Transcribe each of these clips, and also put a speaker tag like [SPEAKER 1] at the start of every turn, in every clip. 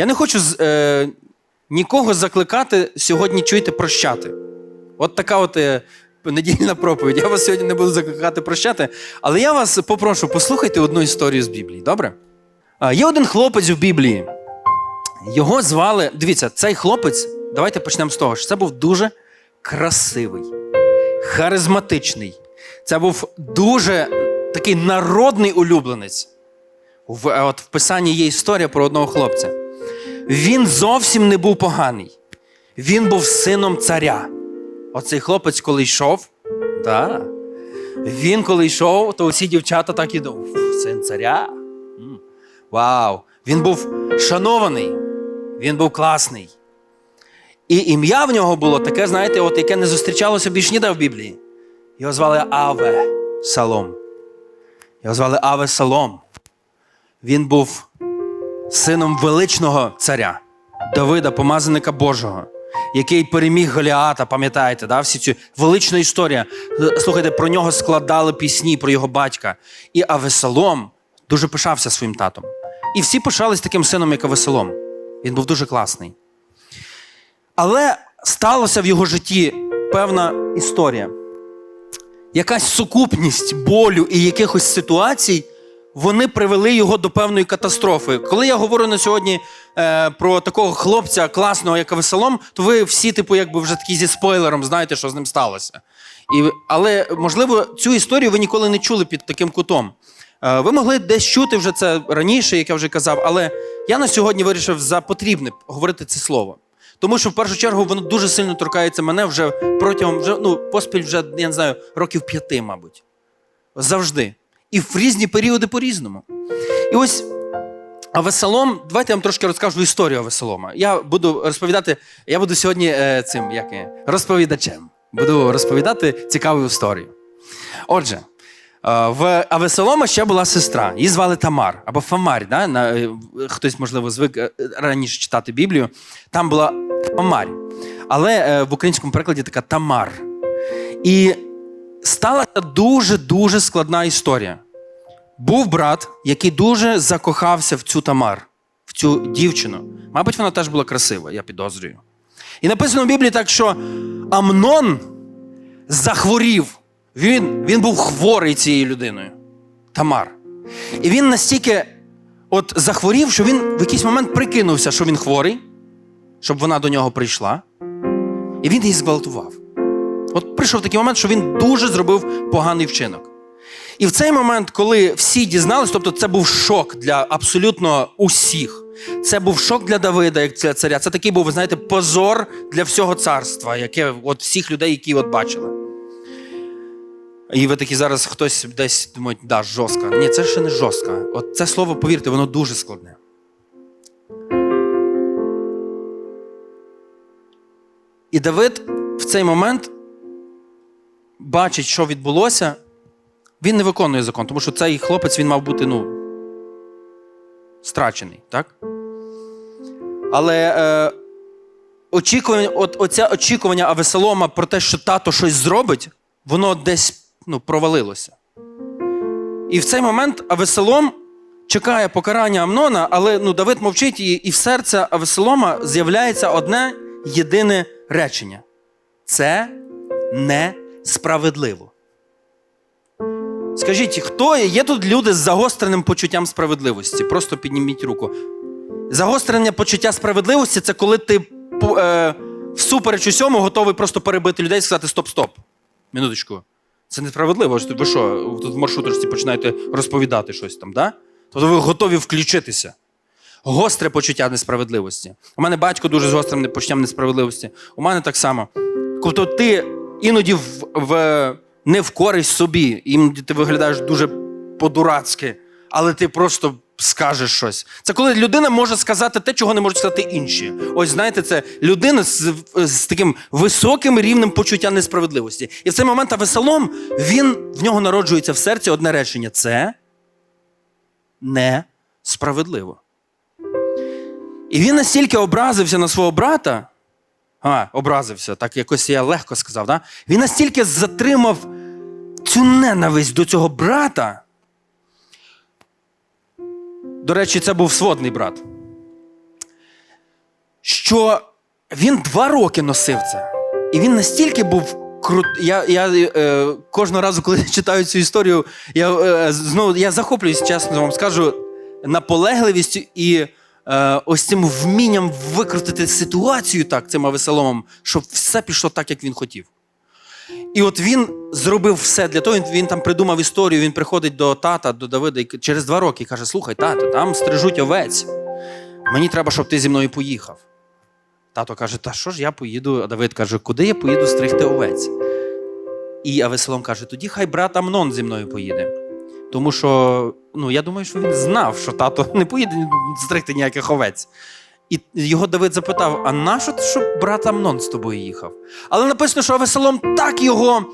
[SPEAKER 1] Я не хочу е, нікого закликати сьогодні чуйте прощати. От така от е, недільна проповідь. Я вас сьогодні не буду закликати прощати, але я вас попрошу, послухайте одну історію з Біблії, добре? А, Є один хлопець в Біблії. Його звали. Дивіться, цей хлопець, давайте почнемо з того, що це був дуже красивий, харизматичний. Це був дуже такий народний улюбленець. В, е, от в писанні є історія про одного хлопця. Він зовсім не був поганий. Він був сином царя. Оцей хлопець, коли йшов, да, він коли йшов, то усі дівчата так і думали, син царя. Вау! Він був шанований, він був класний. І ім'я в нього було таке, знаєте, от яке не зустрічалося більш ніде в Біблії. Його звали Аве Салом. Його звали Аве Салом. Він був сином величного царя Давида, помазаника Божого, який переміг Голіата, пам'ятаєте, да? всі цю велична історія. Е, Слухайте, про нього складали пісні про його батька. І Авесалом дуже пишався своїм татом. І всі пишались таким сином, як Авесалом. Він був дуже класний. Але сталося в його житті певна історія. Якась сукупність болю і якихось ситуацій, вони привели його до певної катастрофи. Коли я говорю на сьогодні е, про такого хлопця класного, як Авесалом, то ви всі, типу, якби вже такі зі спойлером знаєте, що з ним сталося. І, але, можливо, цю історію ви ніколи не чули під таким кутом. Е, ви могли десь чути вже це раніше, як я вже казав, але я на сьогодні вирішив за потрібне говорити це слово. Тому що в першу чергу воно дуже сильно торкається мене вже протягом вже, ну, поспіль вже, я не знаю, років п'яти, мабуть. Завжди. І в різні періоди по-різному. І ось Авесалом, давайте я вам трошки розкажу історію Авесалома. Я буду розповідати, я буду сьогодні е, цим як, розповідачем. Буду розповідати цікаву історію. Отже, е, в Авесалома ще була сестра. Її звали Тамар або Фамарь. Да? На, е, хтось, можливо, звик е, раніше читати Біблію. Там була Фамарь. Але е, в українському перекладі така Тамар. І сталася дуже-дуже складна історія. Був брат, який дуже закохався в цю Тамар, в цю дівчину. Мабуть, вона теж була красива, я підозрюю. І написано в Біблії так, що Амнон захворів. Він, він був хворий цією людиною. Тамар. І він настільки от захворів, що він в якийсь момент прикинувся, що він хворий, щоб вона до нього прийшла. І він її зґвалтував. От прийшов такий момент, що він дуже зробив поганий вчинок. І в цей момент, коли всі дізнались, тобто це був шок для абсолютно усіх. Це був шок для Давида, як для царя. Це такий був, ви знаєте, позор для всього царства, яке от всіх людей, які от бачили. І ви такі зараз хтось десь думають, да, жорстко. Ні, це ще не жорстко. От це слово, повірте, воно дуже складне. І Давид в цей момент бачить, що відбулося. Він не виконує закон, тому що цей хлопець він мав бути ну, страчений, так? Але е, очікування, от, оце очікування Авесолома про те, що тато щось зробить, воно десь ну, провалилося. І в цей момент Авесолом чекає покарання Амнона, але ну, Давид мовчить, і, і в серце Авесолома з'являється одне єдине речення: це несправедливо. Скажіть, хто є? Є тут люди з загостреним почуттям справедливості? Просто підніміть руку. Загострене почуття справедливості це коли ти е, всупереч усьому готовий просто перебити людей і сказати стоп-стоп. Минуточку. Це несправедливо. Ви що, тут в маршруточці починаєте розповідати щось там, да? Тобто ви готові включитися. Гостре почуття несправедливості. У мене батько дуже з гострим почуттям несправедливості. У мене так само. Тобто ти іноді в, в, не в користь собі, іноді ти виглядаєш дуже по-дурацьки, але ти просто скажеш щось. Це коли людина може сказати те, чого не можуть сказати інші. Ось знаєте, це людина з, з таким високим рівнем почуття несправедливості. І в цей момент Авесалом, він в нього народжується в серці одне речення: це несправедливо. І він настільки образився на свого брата, а, образився, так якось я легко сказав, да? він настільки затримав цю ненависть до цього брата. До речі, це був сводний брат. що він два роки носив це. І він настільки був крут. Я, я е, кожного разу, коли читаю цю історію, я е, знову я захоплююсь, чесно вам скажу, наполегливістю і ось цим вмінням викрутити ситуацію так, цим Авесоломом, щоб все пішло так, як він хотів. І от він зробив все для того. Він, там придумав історію. Він приходить до тата, до Давида і через два роки каже: Слухай, тато, там стрижуть овець. Мені треба, щоб ти зі мною поїхав. Тато каже: Та що ж я поїду? А Давид каже, куди я поїду стригти овець? І Авесолом каже: тоді хай брат Амнон зі мною поїде. Тому що ну, я думаю, що він знав, що тато не поїде стригти ніяких овець. І його Давид запитав: а нащо щоб брат Амнон з тобою їхав? Але написано, що Авесолом так його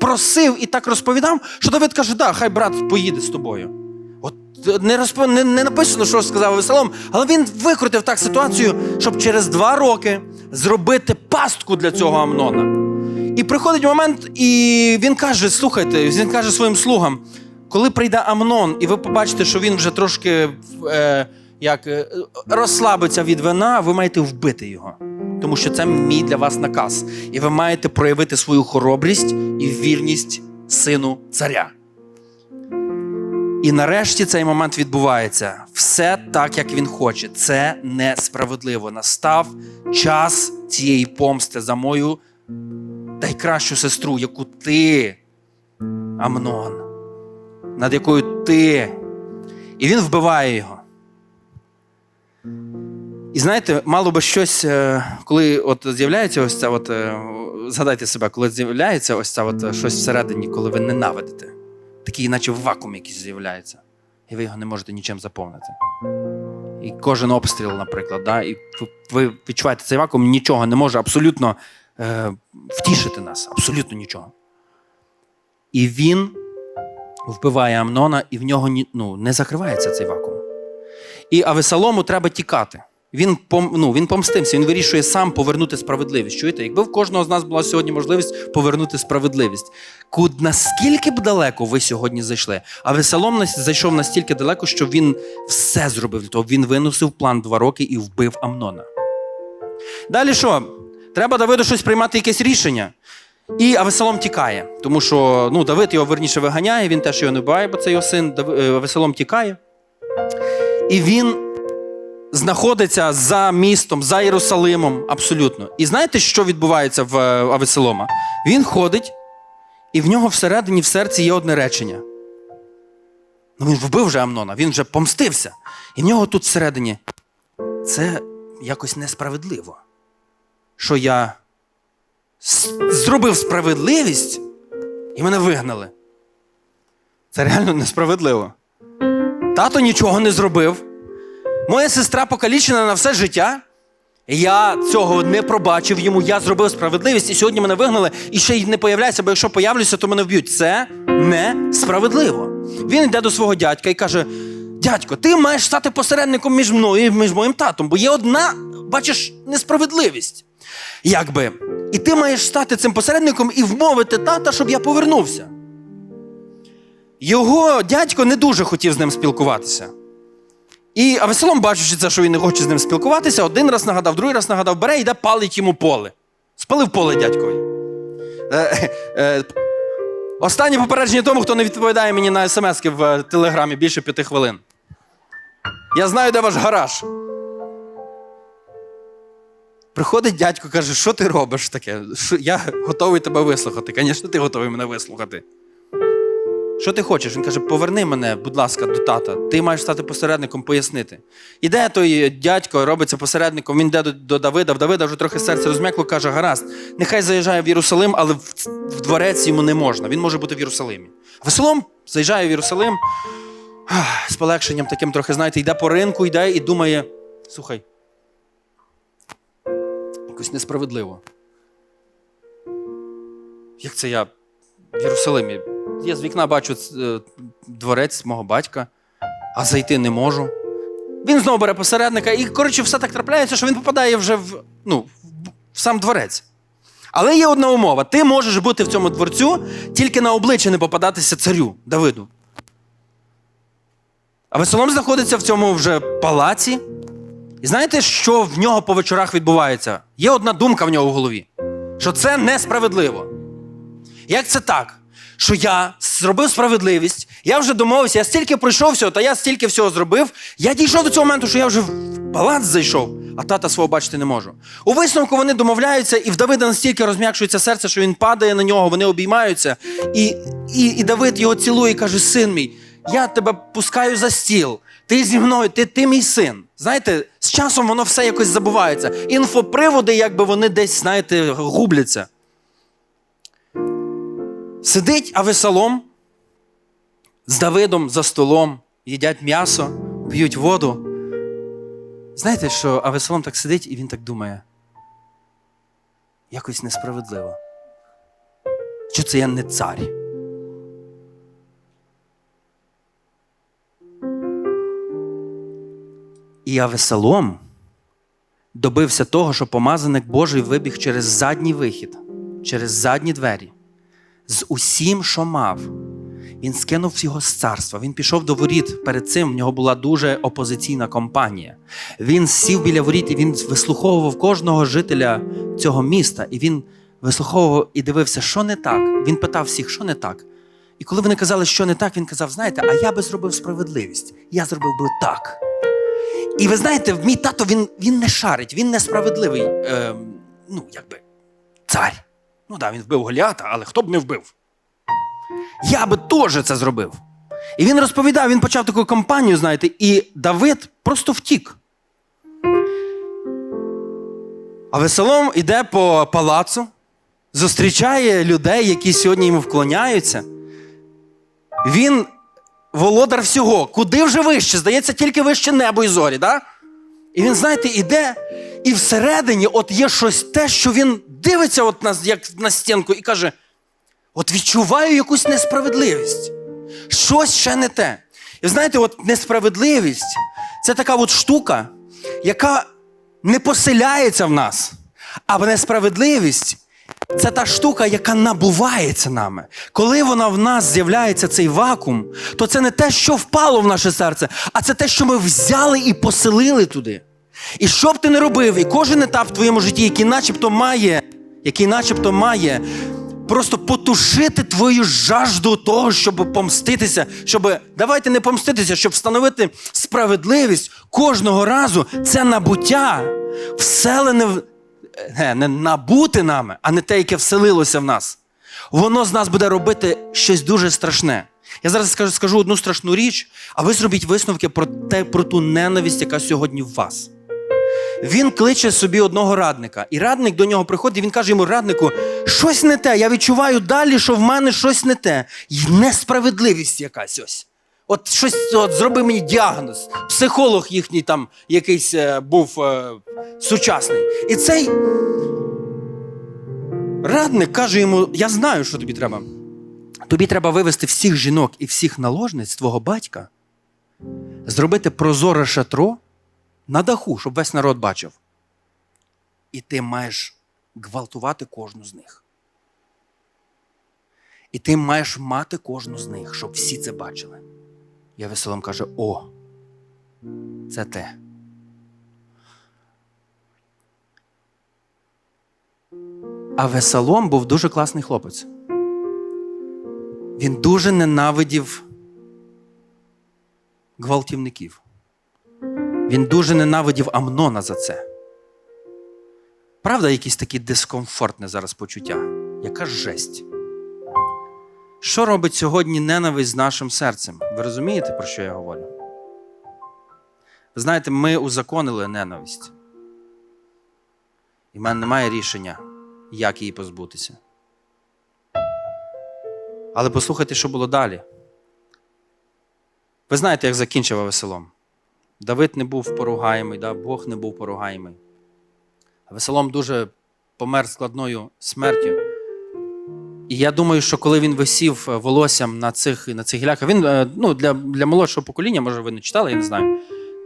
[SPEAKER 1] просив і так розповідав, що Давид каже: да, хай брат поїде з тобою. От е, не, розпо... не, не написано, що сказав Авесолом, але він викрутив так ситуацію, щоб через два роки зробити пастку для цього Амнона. І приходить момент, і він каже: слухайте, він каже своїм слугам, коли прийде Амнон, і ви побачите, що він вже трошки е, як, е, розслабиться від вина, ви маєте вбити його. Тому що це мій для вас наказ. І ви маєте проявити свою хоробрість і вірність сину царя. І нарешті цей момент відбувається. Все так, як він хоче. Це несправедливо. Настав час цієї помсти за мою найкращу сестру, яку ти, Амнон, над якою ти. І він вбиває його. І знаєте, мало би щось, е, коли от з'являється ось це, от, е, згадайте себе, коли з'являється ось це от е, щось всередині, коли ви ненавидите. Такий, наче вакуум якийсь з'являється, і ви його не можете нічим заповнити. І кожен обстріл, наприклад, да, і ви відчуваєте цей вакуум, нічого не може абсолютно е, втішити нас, абсолютно нічого. І він вбиває Амнона, і в нього ну, не закривається цей вакуум. І Авесалому треба тікати. Він, ну, він помстився, він вирішує сам повернути справедливість. Чуєте, якби в кожного з нас була сьогодні можливість повернути справедливість, куд наскільки б далеко ви сьогодні зайшли? А Весалом зайшов настільки далеко, що він все зробив того. Він виносив план два роки і вбив Амнона. Далі що? Треба Давиду щось приймати якесь рішення. І Авесалом тікає, тому що ну, Давид його верніше виганяє, він теж його не вбиває, бо це його син. Е, Авесалом тікає. І він знаходиться за містом, за Єрусалимом, абсолютно. І знаєте, що відбувається в е, Авесолома? Він ходить, і в нього всередині в серці є одне речення. Ну, він вбив вже Амнона, він вже помстився. І в нього тут всередині це якось несправедливо. Що я зробив справедливість і мене вигнали. Це реально несправедливо. Тато нічого не зробив. Моя сестра покалічена на все життя. Я цього не пробачив йому, я зробив справедливість, і сьогодні мене вигнали, і ще й не появляється, бо якщо появлюся, то мене вб'ють. Це несправедливо. Він йде до свого дядька і каже: Дядько, ти маєш стати посередником між мною і між моїм татом, бо є одна, бачиш, несправедливість. Якби. І ти маєш стати цим посередником і вмовити тата, щоб я повернувся. Його дядько не дуже хотів з ним спілкуватися. І Авесолом, бачучи це, що він не хоче з ним спілкуватися, один раз нагадав, другий раз нагадав, бере йде палить йому поле. Спалив поле дядькові. Е, е, останнє попередження тому, хто не відповідає мені на смски в е, телеграмі більше п'яти хвилин. Я знаю, де ваш гараж. Приходить дядько, каже, що ти робиш таке? Я готовий тебе вислухати. Звісно, ти готовий мене вислухати. Що ти хочеш? Він каже: поверни мене, будь ласка, до тата. Ти маєш стати посередником, пояснити. Іде той дядько, робиться посередником, він йде до, до Давида. В Давида вже трохи серце розм'якло, каже: гаразд, нехай заїжджає в Єрусалим, але в, в дворець йому не можна. Він може бути в Єрусалимі. Веселом заїжджає в Єрусалим з полегшенням таким трохи, знаєте, йде по ринку, йде і думає: слухай, якось несправедливо. Як це я в Єрусалимі? Я з вікна бачу е, дворець мого батька, а зайти не можу. Він знову бере посередника, і, коротше, все так трапляється, що він попадає вже в, ну, в- сам дворець. Але є одна умова: ти можеш бути в цьому дворцю, тільки на обличчя не попадатися царю Давиду. А Весолом знаходиться в цьому вже палаці, І знаєте, що в нього по вечорах відбувається? Є одна думка в нього в голові, що це несправедливо. Як це так? Що я зробив справедливість, я вже домовився, я стільки пройшов всього, та я стільки всього зробив. Я дійшов до цього моменту, що я вже в палац зайшов, а тата свого бачити не можу. У висновку вони домовляються, і в Давида настільки розм'якшується серце, що він падає на нього, вони обіймаються. І, і, і Давид його цілує і каже: Син мій, я тебе пускаю за стіл. Ти зі мною, ти, ти мій син. Знаєте, з часом воно все якось забувається. Інфоприводи, якби вони десь, знаєте, губляться. Сидить Авесалом з Давидом за столом, їдять м'ясо, п'ють воду. Знаєте, що Авесалом так сидить і він так думає. Якось несправедливо. Що це я не цар? І Авесалом добився того, що помазаник Божий вибіг через задній вихід, через задні двері з усім, що мав. Він скинув його з царства. Він пішов до воріт. Перед цим в нього була дуже опозиційна компанія. Він сів біля воріт і він вислуховував кожного жителя цього міста. І він вислуховував і дивився, що не так. Він питав всіх, що не так. І коли вони казали, що не так, він казав: знаєте, а я би зробив справедливість. Я зробив би так. І ви знаєте, мій тато він, він не шарить, він несправедливий. Е, ну, якби цар. Ну так, да, він вбив Голіата, але хто б не вбив? Я би теж це зробив. І він розповідав, він почав таку кампанію, знаєте, і Давид просто втік. А Веселом іде по палацу, зустрічає людей, які сьогодні йому вклоняються. Він володар всього, куди вже вище, здається, тільки вище небо і зорі. Да? І він, знаєте, іде, і всередині от є щось те, що він дивиться от на, як на стінку і каже: от відчуваю якусь несправедливість. Щось ще не те. І знаєте, от несправедливість це така от штука, яка не поселяється в нас. А несправедливість це та штука, яка набувається нами. Коли вона в нас з'являється цей вакуум, то це не те, що впало в наше серце, а це те, що ми взяли і поселили туди. І що б ти не робив, і кожен етап в твоєму житті, який начебто має, який начебто має просто потушити твою жажду того, щоб помститися, щоб давайте не помститися, щоб встановити справедливість кожного разу, це набуття вселене не, не набути нами, а не те, яке вселилося в нас. Воно з нас буде робити щось дуже страшне. Я зараз скажу, скажу одну страшну річ, а ви зробіть висновки про те, про ту ненависть, яка сьогодні в вас. Він кличе собі одного радника, і радник до нього приходить, і він каже йому: раднику, щось не те. Я відчуваю далі, що в мене щось не те. І несправедливість якась ось. От щось от, зроби мені діагноз. Психолог їхній там якийсь е, був е, сучасний. І цей радник каже йому: Я знаю, що тобі треба. Тобі треба вивести всіх жінок і всіх наложниць твого батька, зробити прозоре шатро на даху, щоб весь народ бачив. І ти маєш гвалтувати кожну з них. І ти маєш мати кожну з них, щоб всі це бачили. Я веселом каже: О, це те. А Весалом був дуже класний хлопець. Він дуже ненавидів гвалтівників. Він дуже ненавидів Амнона за це. Правда, якесь таке дискомфортне зараз почуття? Яка жесть? Що робить сьогодні ненависть з нашим серцем? Ви розумієте, про що я говорю? Знаєте, ми узаконили ненависть. І в мене немає рішення, як її позбутися. Але послухайте, що було далі. Ви знаєте, як закінчив Авесолом. Давид не був поругаємий, да? Бог не був поругаємий. Авесолом дуже помер складною смертю. І я думаю, що коли він висів волоссям на цих на цих гіляках, він е, ну, для для молодшого покоління, може, ви не читали, я не знаю.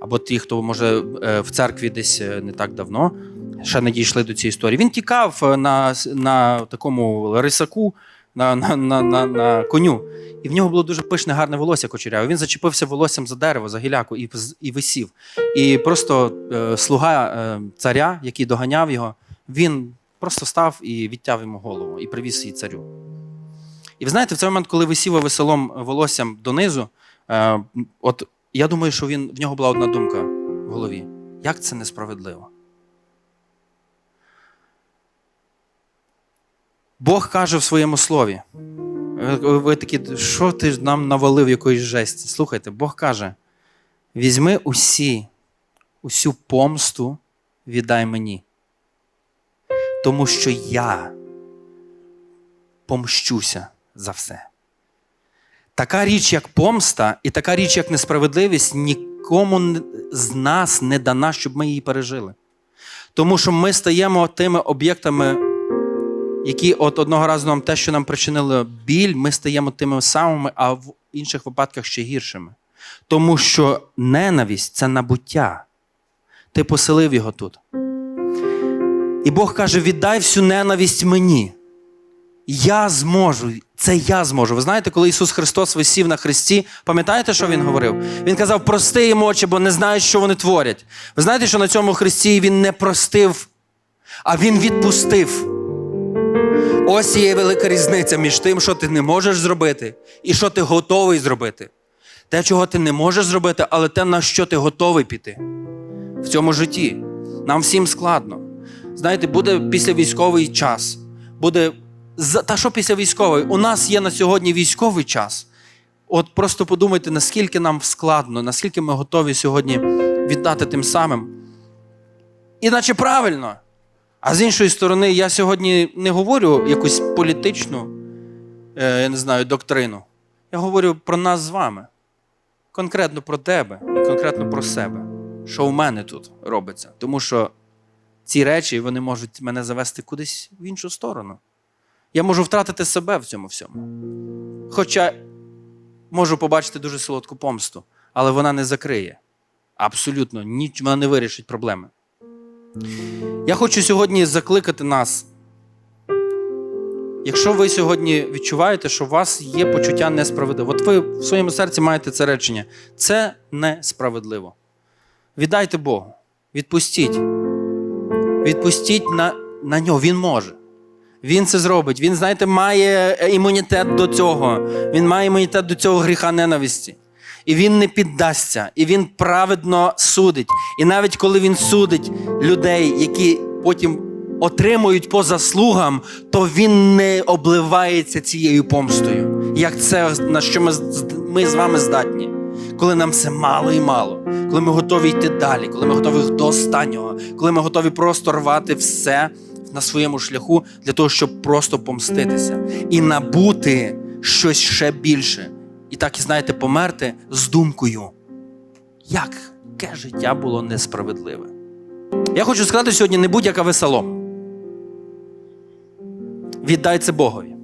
[SPEAKER 1] Або ті, хто може е, в церкві десь е, не так давно, ще не дійшли до цієї історії. Він тікав на на такому рисаку на, на, на, на, на коню. І в нього було дуже пишне, гарне волосся кучеряве. Він зачепився волоссям за дерево, за гіляку і, і висів. І просто е, слуга е, царя, який доганяв його, він просто став і відтяв йому голову і привіз її царю. І ви знаєте, в цей момент, коли висів веселом волоссям донизу, е, от я думаю, що він, в нього була одна думка в голові: як це несправедливо? Бог каже в своєму слові. Ви, такі, що ти нам навалив якоїсь жесті? Слухайте, Бог каже: візьми усі, усю помсту віддай мені. Тому що я помщуся за все. Така річ, як помста, і така річ, як несправедливість, нікому з нас не дана, щоб ми її пережили. Тому що ми стаємо тими об'єктами, які от одного разу нам те, що нам причинило біль, ми стаємо тими самими, а в інших випадках ще гіршими. Тому що ненависть це набуття. Ти поселив його тут. І Бог каже: віддай всю ненависть мені. Я зможу, це я зможу. Ви знаєте, коли Ісус Христос висів на хресті, пам'ятаєте, що Він говорив? Він казав: прости їм очі, бо не знають, що вони творять. Ви знаєте, що на цьому хресті Він не простив, а Він відпустив. Ось є велика різниця між тим, що ти не можеш зробити, і що ти готовий зробити. Те, чого ти не можеш зробити, але те, на що ти готовий піти в цьому житті. Нам всім складно. Знаєте, буде післявійськовий час. Буде. Та що після військовий? У нас є на сьогодні військовий час. От просто подумайте, наскільки нам складно, наскільки ми готові сьогодні віддати тим самим. Іначе правильно. А з іншої сторони, я сьогодні не говорю якусь політичну, е, я не знаю, доктрину. Я говорю про нас з вами. Конкретно про тебе і конкретно про себе. Що у мене тут робиться. Тому що ці речі вони можуть мене завести кудись в іншу сторону. Я можу втратити себе в цьому всьому. Хоча можу побачити дуже солодку помсту, але вона не закриє. Абсолютно, ніч вона не вирішить проблеми. Я хочу сьогодні закликати нас. Якщо ви сьогодні відчуваєте, що у вас є почуття несправедливо, от ви в своєму серці маєте це речення. Це несправедливо. Віддайте Богу. Відпустіть. Відпустіть на, на нього. Він може. Він це зробить. Він, знаєте, має е, імунітет до цього. Він має імунітет до цього гріха ненависті. І він не піддасться, і він праведно судить. І навіть коли він судить людей, які потім отримують по заслугам, то він не обливається цією помстою. Як це на що ми, ми з вами здатні? Коли нам все мало і мало, коли ми готові йти далі, коли ми готові до останнього, коли ми готові просто рвати все на своєму шляху для того, щоб просто помститися і набути щось ще більше. І так, знаєте, померти з думкою, яке життя було несправедливе. Я хочу сказати сьогодні не будь-яка весело. Віддай це Богові.